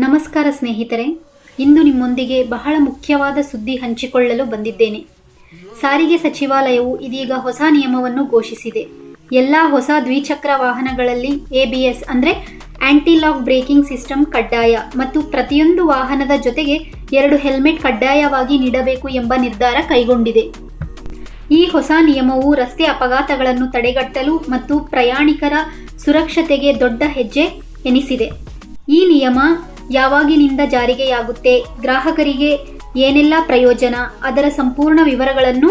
ನಮಸ್ಕಾರ ಸ್ನೇಹಿತರೆ, ಇಂದು ನಿಮ್ಮೊಂದಿಗೆ ಬಹಳ ಮುಖ್ಯವಾದ ಸುದ್ದಿ ಹಂಚಿಕೊಳ್ಳಲು ಬಂದಿದ್ದೇನೆ. ಸಾರಿಗೆ ಸಚಿವಾಲಯವು ಇದೀಗ ಹೊಸ ನಿಯಮವನ್ನು ಘೋಷಿಸಿದೆ. ಎಲ್ಲ ಹೊಸ ದ್ವಿಚಕ್ರ ವಾಹನಗಳಲ್ಲಿ ಎಬಿಎಸ್ ಅಂದರೆ ಆಂಟಿಲಾಕ್ ಬ್ರೇಕಿಂಗ್ ಸಿಸ್ಟಮ್ ಕಡ್ಡಾಯ ಮತ್ತು ಪ್ರತಿಯೊಂದು ವಾಹನದ ಜೊತೆಗೆ ಎರಡು ಹೆಲ್ಮೆಟ್ ಕಡ್ಡಾಯವಾಗಿ ನೀಡಬೇಕು ಎಂಬ ನಿರ್ಧಾರ ಕೈಗೊಂಡಿದೆ. ಈ ಹೊಸ ನಿಯಮವು ರಸ್ತೆ ಅಪಘಾತಗಳನ್ನು ತಡೆಗಟ್ಟಲು ಮತ್ತು ಪ್ರಯಾಣಿಕರ ಸುರಕ್ಷತೆಗೆ ದೊಡ್ಡ ಹೆಜ್ಜೆ ಎನಿಸಿದೆ. ಈ ನಿಯಮ ಯಾವಾಗಿನಿಂದ ಜಾರಿಗೆಯಾಗುತ್ತೆ? ಗ್ರಾಹಕರಿಗೆ ಏನೆಲ್ಲ ಪ್ರಯೋಜನ? ಅದರ ಸಂಪೂರ್ಣ ವಿವರಗಳನ್ನು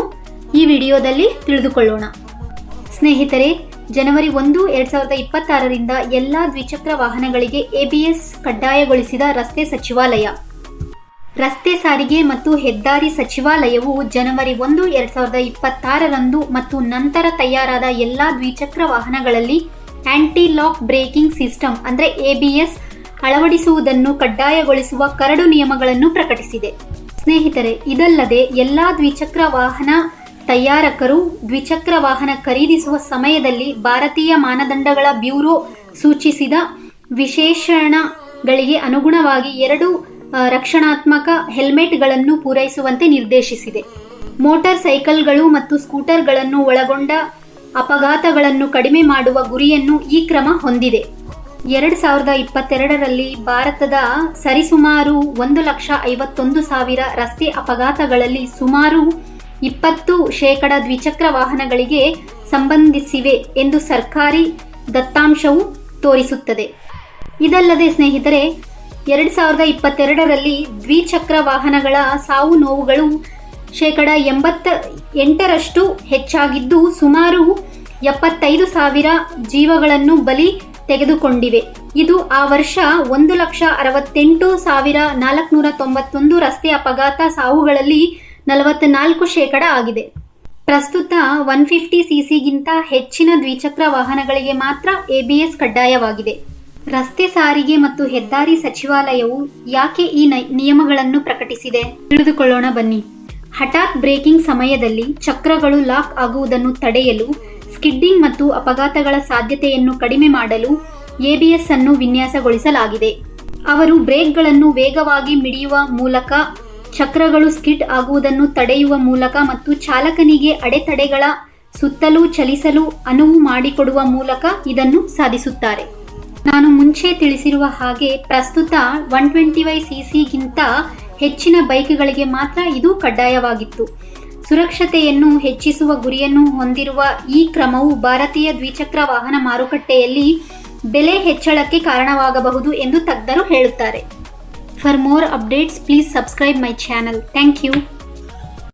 ಈ ವಿಡಿಯೋದಲ್ಲಿ ತಿಳಿದುಕೊಳ್ಳೋಣ. ಸ್ನೇಹಿತರೆ, ಜನವರಿ ಒಂದು, ಎರಡ್ ಸಾವಿರದ ಇಪ್ಪತ್ತಾರರಿಂದ ಎಲ್ಲ ದ್ವಿಚಕ್ರ ವಾಹನಗಳಿಗೆ ಎಬಿಎಸ್ ಕಡ್ಡಾಯಗೊಳಿಸಿದ ರಸ್ತೆ ಸಚಿವಾಲಯ. ರಸ್ತೆ ಸಾರಿಗೆ ಮತ್ತು ಹೆದ್ದಾರಿ ಸಚಿವಾಲಯವು ಜನವರಿ ಒಂದು, ಎರಡ್ ಸಾವಿರದ ಇಪ್ಪತ್ತಾರರಂದು ಮತ್ತು ನಂತರ ತಯಾರಾದ ಎಲ್ಲ ದ್ವಿಚಕ್ರ ವಾಹನಗಳಲ್ಲಿ ಆಂಟಿ ಲಾಕ್ ಬ್ರೇಕಿಂಗ್ ಸಿಸ್ಟಮ್ ಅಂದರೆ ಎಬಿಎಸ್ ಅಳವಡಿಸುವುದನ್ನು ಕಡ್ಡಾಯಗೊಳಿಸುವ ಕರಡು ನಿಯಮಗಳನ್ನು ಪ್ರಕಟಿಸಿದೆ. ಸ್ನೇಹಿತರೆ, ಇದಲ್ಲದೆ ಎಲ್ಲಾ ದ್ವಿಚಕ್ರ ವಾಹನ ತಯಾರಕರು ದ್ವಿಚಕ್ರ ವಾಹನ ಖರೀದಿಸುವ ಸಮಯದಲ್ಲಿ ಭಾರತೀಯ ಮಾನದಂಡಗಳ ಬ್ಯೂರೋ ಸೂಚಿಸಿದ ವಿಶೇಷಣಗಳಿಗೆ ಅನುಗುಣವಾಗಿ ಎರಡು ರಕ್ಷಣಾತ್ಮಕ ಹೆಲ್ಮೆಟ್ಗಳನ್ನು ಪೂರೈಸುವಂತೆ ನಿರ್ದೇಶಿಸಿದೆ. ಮೋಟಾರ್ ಸೈಕಲ್ಗಳು ಮತ್ತು ಸ್ಕೂಟರ್ಗಳನ್ನು ಒಳಗೊಂಡ ಅಪಘಾತಗಳನ್ನು ಕಡಿಮೆ ಮಾಡುವ ಗುರಿಯನ್ನು ಈ ಕ್ರಮ ಹೊಂದಿದೆ. ಎರಡು ಸಾವಿರದ ಇಪ್ಪತ್ತೆರಡರಲ್ಲಿ ಭಾರತದ ಸರಿಸುಮಾರು ಒಂದು ಲಕ್ಷ ಐವತ್ತೊಂದು ಸಾವಿರ ರಸ್ತೆ ಅಪಘಾತಗಳಲ್ಲಿ ಸುಮಾರು ಇಪ್ಪತ್ತು ಶೇಕಡ ದ್ವಿಚಕ್ರ ವಾಹನಗಳಿಗೆ ಸಂಬಂಧಿಸಿವೆ ಎಂದು ಸರ್ಕಾರಿ ದತ್ತಾಂಶವು ತೋರಿಸುತ್ತದೆ. ಇದಲ್ಲದೆ ಸ್ನೇಹಿತರೆ, ಎರಡು ಸಾವಿರದ ಇಪ್ಪತ್ತೆರಡರಲ್ಲಿ ದ್ವಿಚಕ್ರ ವಾಹನಗಳ ಸಾವು ನೋವುಗಳು ಶೇಕಡ ಎಂಬತ್ತ ಎಂಟರಷ್ಟು ಹೆಚ್ಚಾಗಿದ್ದು ಸುಮಾರು ಎಪ್ಪತ್ತೈದು ಸಾವಿರ ಜೀವಗಳನ್ನು ಬಲಿ ತೆಗೆದುಕೊಂಡಿವೆ. ಇದು ಆ ವರ್ಷ ಒಂದು ಲಕ್ಷ ಅರವತ್ತೆಂಟು ಸಾವಿರ ನಾಲ್ಕುನೂರ ತೊಂಬತ್ತೊಂದು ರಸ್ತೆ ಅಪಘಾತ ಸಾವುಗಳಲ್ಲಿ ನಲವತ್ನಾಲ್ಕು ಶೇಕಡ ಆಗಿದೆ. ಪ್ರಸ್ತುತ ಒನ್ ಫಿಫ್ಟಿ ಸಿಸಿಗಿಂತ ಹೆಚ್ಚಿನ ದ್ವಿಚಕ್ರ ವಾಹನಗಳಿಗೆ ಮಾತ್ರ ಎಬಿಎಸ್ ಕಡ್ಡಾಯವಾಗಿದೆ. ರಸ್ತೆ ಸಾರಿಗೆ ಮತ್ತು ಹೆದ್ದಾರಿ ಸಚಿವಾಲಯವು ಯಾಕೆ ಈ ನಿಯಮಗಳನ್ನು ಪ್ರಕಟಿಸಿದೆ? ತಿಳಿದುಕೊಳ್ಳೋಣ ಬನ್ನಿ. ಹಠಾತ್ ಬ್ರೇಕಿಂಗ್ ಸಮಯದಲ್ಲಿ ಚಕ್ರಗಳು ಲಾಕ್ ಆಗುವುದನ್ನು ತಡೆಯಲು ಸ್ಕಿಡ್ಡಿಂಗ್ ಮತ್ತು ಅಪಘಾತಗಳ ಸಾಧ್ಯತೆಯನ್ನು ಕಡಿಮೆ ಮಾಡಲು ಎಬಿಎಸ್ ಅನ್ನು ವಿನ್ಯಾಸಗೊಳಿಸಲಾಗಿದೆ. ಅವರು ಬ್ರೇಕ್ಗಳನ್ನು ವೇಗವಾಗಿ ಮಿಡಿಯುವ ಮೂಲಕ ಚಕ್ರಗಳು ಸ್ಕಿಡ್ ಆಗುವುದನ್ನು ತಡೆಯುವ ಮೂಲಕ ಮತ್ತು ಚಾಲಕನಿಗೆ ಅಡೆತಡೆಗಳ ಸುತ್ತಲೂ ಚಲಿಸಲು ಅನುವು ಮಾಡಿಕೊಡುವ ಮೂಲಕ ಇದನ್ನು ಸಾಧಿಸುತ್ತಾರೆ. ನಾನು ಮುಂಚೆ ತಿಳಿಸಿರುವ ಹಾಗೆ ಪ್ರಸ್ತುತ ಒನ್ ಟ್ವೆಂಟಿ ವೈ ಸಿಸಿಗಿಂತ ಹೆಚ್ಚಿನ ಬೈಕ್ಗಳಿಗೆ ಮಾತ್ರ ಇದು ಕಡ್ಡಾಯವಾಗಿತ್ತು. ಸುರಕ್ಷತೆಯನ್ನು ಹೆಚ್ಚಿಸುವ ಗುರಿಯನ್ನು ಹೊಂದಿರುವ ಈ ಕ್ರಮವು ಭಾರತೀಯ ದ್ವಿಚಕ್ರ ವಾಹನ ಮಾರುಕಟ್ಟೆಯಲ್ಲಿ ಬೆಲೆ ಹೆಚ್ಚಳಕ್ಕೆ ಕಾರಣವಾಗಬಹುದು ಎಂದು ತಜ್ಞರು ಹೇಳುತ್ತಾರೆ. For more updates please subscribe my channel thank you